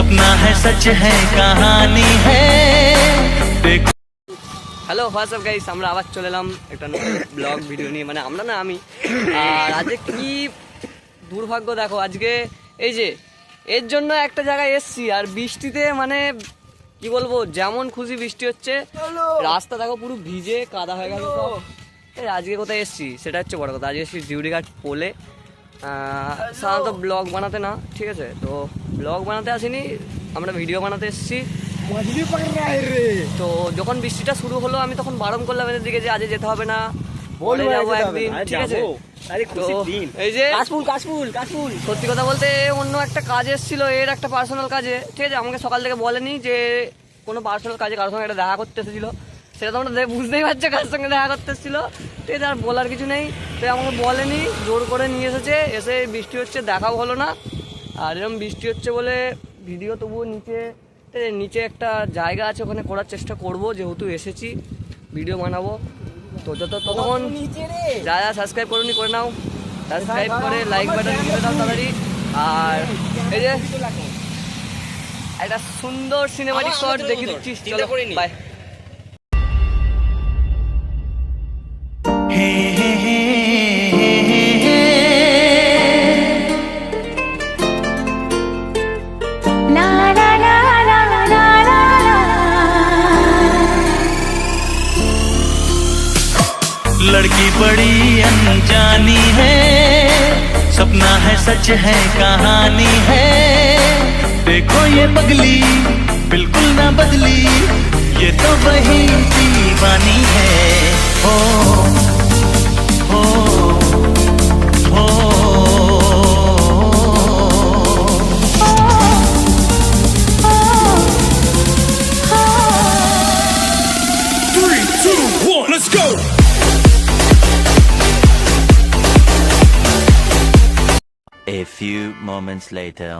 सपना है सच है कहानी है देखो হ্যালো ফার্স্ট অফ গাইস আমরা আবার চলে এলাম একটা নতুন ব্লগ ভিডিও নিয়ে মানে আমরা না আমি আর আজকে কি দুর্ভাগ্য দেখো আজকে এই যে এর জন্য একটা জায়গায় এসছি আর বৃষ্টিতে মানে কি বলবো যেমন খুশি বৃষ্টি হচ্ছে রাস্তা দেখো পুরো ভিজে কাদা হয়ে গেছে সব এই আজকে কোথায় এসছি সেটা হচ্ছে বড় কথা আজকে এসছি জিউড়ি ঘাট পোলে আহ, সাধারণত ব্লগ বানাতে না ঠিক আছে তো ব্লগ বানাতে আসিনি আমরা ভিডিও বানাতে এসেছি। তো যখন বৃষ্টিটা শুরু হলো আমি তখন বারণ করলাম এদের দিকে যে আজ যেতে হবে না। পরে যাব একদিন ঠিক আছে? এই যে কাশফুল কাশফুল কাশফুল। সত্যি কথা বলতে অন্য একটা কাজ এসেছিল এর একটা পার্সোনাল কাজে। ঠিক আছে আমাকে সকাল থেকে বলেনি যে কোনো পার্সোনাল কাজে কারোর সঙ্গে একটা দেখা করতে এসেছিল। সেটা তোমরা দেখে বুঝতেই পারছ কার সঙ্গে দেখা করতে এসেছিল। ঠিক আছে আর বলার কিছু নেই। তো আমাকে বলেনি জোর করে নিয়ে এসেছে। এসে বৃষ্টি হচ্ছে দেখাও হলো না। আর এরকম বৃষ্টি হচ্ছে বলে ভিডিও তবুও নিচে নিচে একটা জায়গা আছে ওখানে করার চেষ্টা করব যেহেতু এসেছি ভিডিও বানাবো। তো যত নিচে যা যা সাবস্ক্রাইব করুন করে নাও। সাবস্ক্রাইব করে লাইক বাটন টিপে দাও তাড়াতাড়ি। আর এই যে একটা সুন্দর সিনেমাটিক শট দেখিয়ে দিচ্ছি চলো বাই लड़की बड़ी अनजानी है। सपना है सच है कहानी है। देखो ये पगली बिल्कुल ना बदली। ये तो वही दीवानी है। ओ, ओ, हो A few moments later.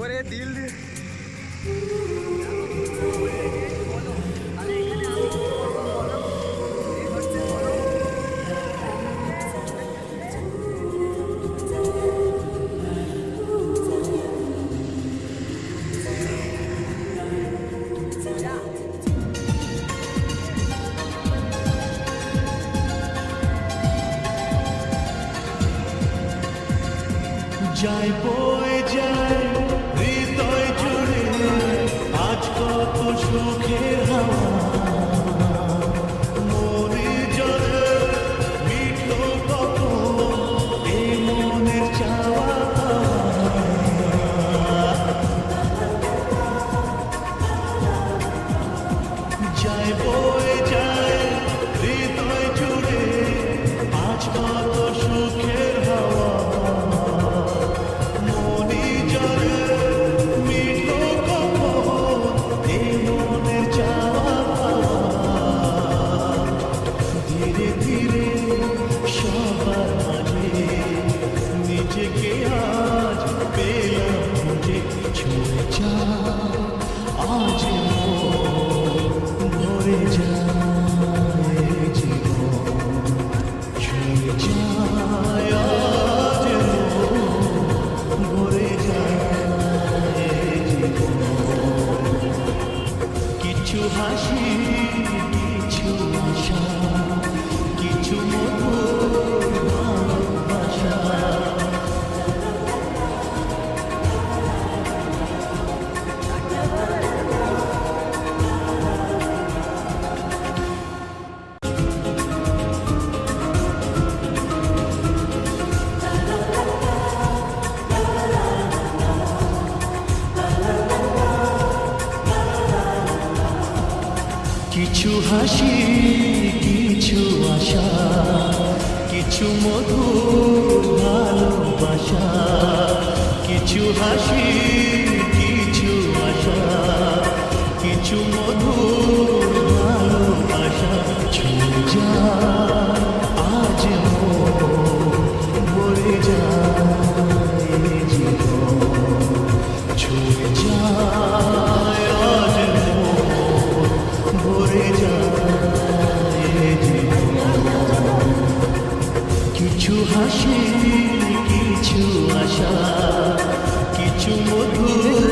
ওরে দিল Jaipur. queira my sheep. কিছু হাসি কিছু আশা কিছু মধু ভালোবাসা কিছু হাসি কিছু আশা কিছু মধুর কিছু আশা কিছু মধুর